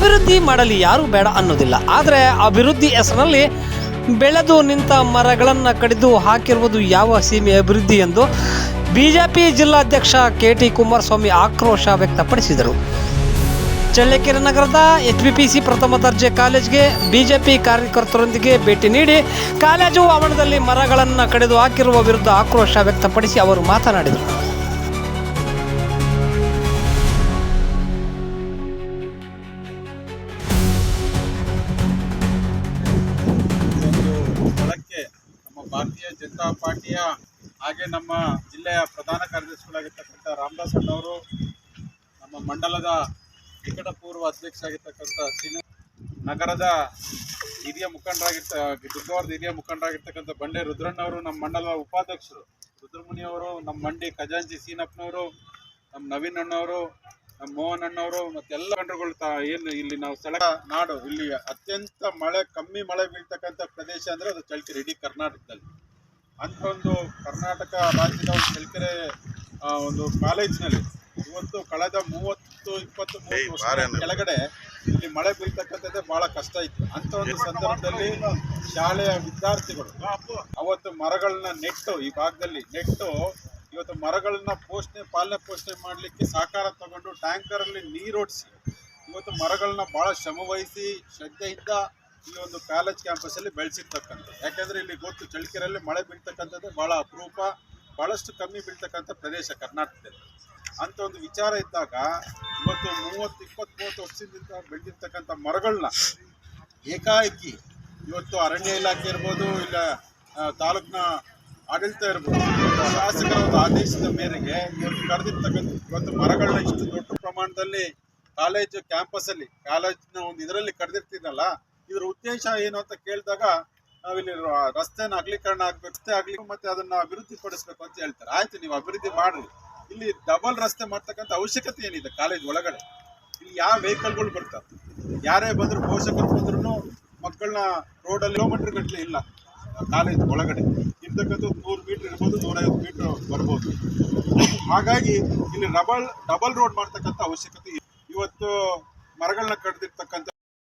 ಅಭಿವೃದ್ಧಿ ಮಾಡಲಿ ಯಾರೂ ಬೇಡ ಅನ್ನೋದಿಲ್ಲ. ಆದರೆ ಅಭಿವೃದ್ಧಿ ಹೆಸರಿನಲ್ಲಿ ಬೆಳೆದು ನಿಂತ ಮರಗಳನ್ನು ಕಡಿದು ಹಾಕಿರುವುದು ಯಾವ ಸೀಮೆ ಅಭಿವೃದ್ಧಿ ಎಂದು ಬಿಜೆಪಿ ಜಿಲ್ಲಾಧ್ಯಕ್ಷ ಕೆ ಟಿ ಕುಮಾರಸ್ವಾಮಿ ಆಕ್ರೋಶ ವ್ಯಕ್ತಪಡಿಸಿದರು. ಚಳ್ಳಕೆರೆ ನಗರದ ಎಚ್ ಬಿ ಪಿ ಸಿ ಪ್ರಥಮ ದರ್ಜೆ ಕಾಲೇಜ್ಗೆ ಬಿಜೆಪಿ ಕಾರ್ಯಕರ್ತರೊಂದಿಗೆ ಭೇಟಿ ನೀಡಿ ಕಾಲೇಜು ಆವರಣದಲ್ಲಿ ಮರಗಳನ್ನು ಕಡಿದು ಹಾಕಿರುವ ವಿರುದ್ಧ ಆಕ್ರೋಶ ವ್ಯಕ್ತಪಡಿಸಿ ಅವರು ಮಾತನಾಡಿದರು. ಭಾರತೀಯ ಜನತಾ ಪಾರ್ಟಿಯ ಹಾಗೆ ನಮ್ಮ ಜಿಲ್ಲೆಯ ಪ್ರಧಾನ ಕಾರ್ಯದರ್ಶಿಗಳಾಗಿರ್ತಕ್ಕಂಥ ರಾಮದಾಸ್ ಅಣ್ಣವರು, ನಮ್ಮ ಮಂಡಲದ ನಿಕಟಪೂರ್ವ ಅಧ್ಯಕ್ಷ ಆಗಿರ್ತಕ್ಕಂಥ ಶ್ರೀನಿವಾಸ ನಗರದ ಹಿರಿಯ ಮುಖಂಡರಾಗಿರ್ತ, ದುರ್ಗವಾರದ ಹಿರಿಯ ಮುಖಂಡರಾಗಿರ್ತಕ್ಕಂಥ ಬಂಡೆ ರುದ್ರಣ್ಣವರು, ನಮ್ಮ ಮಂಡಲದ ಉಪಾಧ್ಯಕ್ಷರು ರುದ್ರಮುನಿಯವರು, ನಮ್ಮ ಮಂಡಿ ಖಜಾಂಚಿ ಸೀನಪ್ಪನವರು, ನಮ್ಮ ನವೀನ್ ಅಣ್ಣವರು ನಮ್ಮ ಮೋಹನ್ ಅಣ್ಣವರು ಮತ್ತೆಲ್ಲ ಕಂಡುಗಳು ಏನು ಇಲ್ಲಿ ನಾವು ಸ್ಥಳ ನಾಡು ಇಲ್ಲಿ ಅತ್ಯಂತ ಮಳೆ ಕಮ್ಮಿ ಮಳೆ ಬೀಳ್ತಕ್ಕಂಥ ಪ್ರದೇಶ ಅಂದ್ರೆ ಅದು ಚಳ್ಳಕೆರೆ ಇಡೀ ಕರ್ನಾಟಕದಲ್ಲಿ. ಅಂತ ಒಂದು ಕರ್ನಾಟಕ ರಾಜ್ಯದ ಒಂದು ಚಳ್ಳಕೆರೆ ಒಂದು ಕಾಲೇಜಿನಲ್ಲಿ ಇವತ್ತು ಕಳೆದ ಮೂವತ್ತು ಇಪ್ಪತ್ತು ಮೂವತ್ತು ವರ್ಷ ಕೆಳಗಡೆ ಇಲ್ಲಿ ಮಳೆ ಬೀಳ್ತಕ್ಕಂಥದ್ದೇ ಬಹಳ ಕಷ್ಟ ಇತ್ತು. ಅಂತ ಒಂದು ಸಂದರ್ಭದಲ್ಲಿ ಶಾಲೆಯ ವಿದ್ಯಾರ್ಥಿಗಳು ಅವತ್ತು ಮರಗಳನ್ನ ನೆಟ್ಟು ಈ ಭಾಗದಲ್ಲಿ ನೆಟ್ಟು ಇವತ್ತು ಮರಗಳನ್ನು ಪೋಷಣೆ, ಪಾಲನೆ ಪೋಷಣೆ ಮಾಡಲಿಕ್ಕೆ ಸಹಕಾರ ತಗೊಂಡು ಟ್ಯಾಂಕರಲ್ಲಿ ಓಡಿಸಿ ಇವತ್ತು ಮರಗಳನ್ನ ಬಹಳ ಶ್ರಮವಹಿಸಿ ಶ್ರದ್ಧೆಯಿಂದ ಈ ಒಂದು ಕಾಲೇಜ್ ಕ್ಯಾಂಪಸ್ ಅಲ್ಲಿ ಬೆಳೆಸಿರ್ತಕ್ಕಂಥದ್ದು. ಯಾಕೆಂದರೆ ಇಲ್ಲಿ ಗೊತ್ತು ಚಳಿಕೆರೆಯಲ್ಲಿ ಮಳೆ ಬೀಳ್ತಕ್ಕಂಥದ್ದು ಬಹಳ ಅಪರೂಪ, ಬಹಳಷ್ಟು ಕಮ್ಮಿ ಬೀಳ್ತಕ್ಕಂಥ ಪ್ರದೇಶ ಕರ್ನಾಟಕದಲ್ಲಿ. ಅಂತ ಒಂದು ವಿಚಾರ ಇದ್ದಾಗ ಇವತ್ತು ಮೂವತ್ತು ಇಪ್ಪತ್ತು ಮೂವತ್ತು ವರ್ಷದಿಂದ ಬೆಳೆದಿರ್ತಕ್ಕಂಥ ಮರಗಳನ್ನ ಏಕಾಏಕಿ ಇವತ್ತು ಅರಣ್ಯ ಇಲಾಖೆ ಇರ್ಬೋದು, ಇಲ್ಲ ತಾಲೂಕಿನ ಆಡಳಿತ ಇರ್ಬೋದು, ಶಾಸಕರ ಆದೇಶದ ಮೇರೆಗೆ ಇವತ್ತು ಕರೆದಿರ್ತಕ್ಕಂಥ ಇವತ್ತು ಮರಗಳನ್ನ ಇಷ್ಟು ದೊಡ್ಡ ಪ್ರಮಾಣದಲ್ಲಿ ಕಾಲೇಜು ಕ್ಯಾಂಪಸ್ಸಲ್ಲಿ, ಕಾಲೇಜಿನ ಒಂದು ಇದರಲ್ಲಿ ಕರೆದಿರ್ತಿದ್ದಲ್ಲ ಇದ್ರ ಉದ್ದೇಶ ಏನು ಅಂತ ಕೇಳಿದಾಗ ನಾವಿಲ್ಲಿ ರಸ್ತೆನ ಅಗಲೀಕರಣ ಆಗ್ಬೇಕು, ರಸ್ತೆ ಆಗ್ಲಿ ಮತ್ತೆ ಅದನ್ನ ಅಭಿವೃದ್ಧಿ ಪಡಿಸ್ಬೇಕು ಅಂತ ಹೇಳ್ತಾರೆ. ಆಯ್ತು, ನೀವು ಅಭಿವೃದ್ಧಿ ಮಾಡ್ರಿ. ಇಲ್ಲಿ ಡಬಲ್ ರಸ್ತೆ ಮಾಡ್ತಕ್ಕಂಥ ಅವಶ್ಯಕತೆ ಏನಿದೆ ಕಾಲೇಜ್ ಒಳಗಡೆ? ಇಲ್ಲಿ ಯಾವ ವೆಹಿಕಲ್ಗಳು ಬರ್ತಾರೆ ಯಾರೇ ಬಂದ್ರು ಪೋಷಕರು ಬಂದ್ರು ಮಕ್ಕಳನ್ನ ರೋಡಲ್ಲಿ ಕಿಲೋಮೀಟರ್ ಗಟ್ಟಲೆ ಇಲ್ಲ. ಕಾಲೇಜ್ ಒಳಗಡೆ ಇರ್ತಕ್ಕಂಥ ನೂರು ಮೀಟರ್ ಇರ್ಬೋದು, ನೂರೈವತ್ತು ಮೀಟರ್ ಬರ್ಬೋದು ಹಾಗಾಗಿ ಇಲ್ಲಿ ಡಬಲ್ ಡಬಲ್ ರೋಡ್ ಮಾಡ್ತಕ್ಕಂಥ ಅವಶ್ಯಕತೆ. ಇವತ್ತು ಮರಗಳನ್ನ ಕಡ್ದಿರ್ತಕ್ಕಂಥ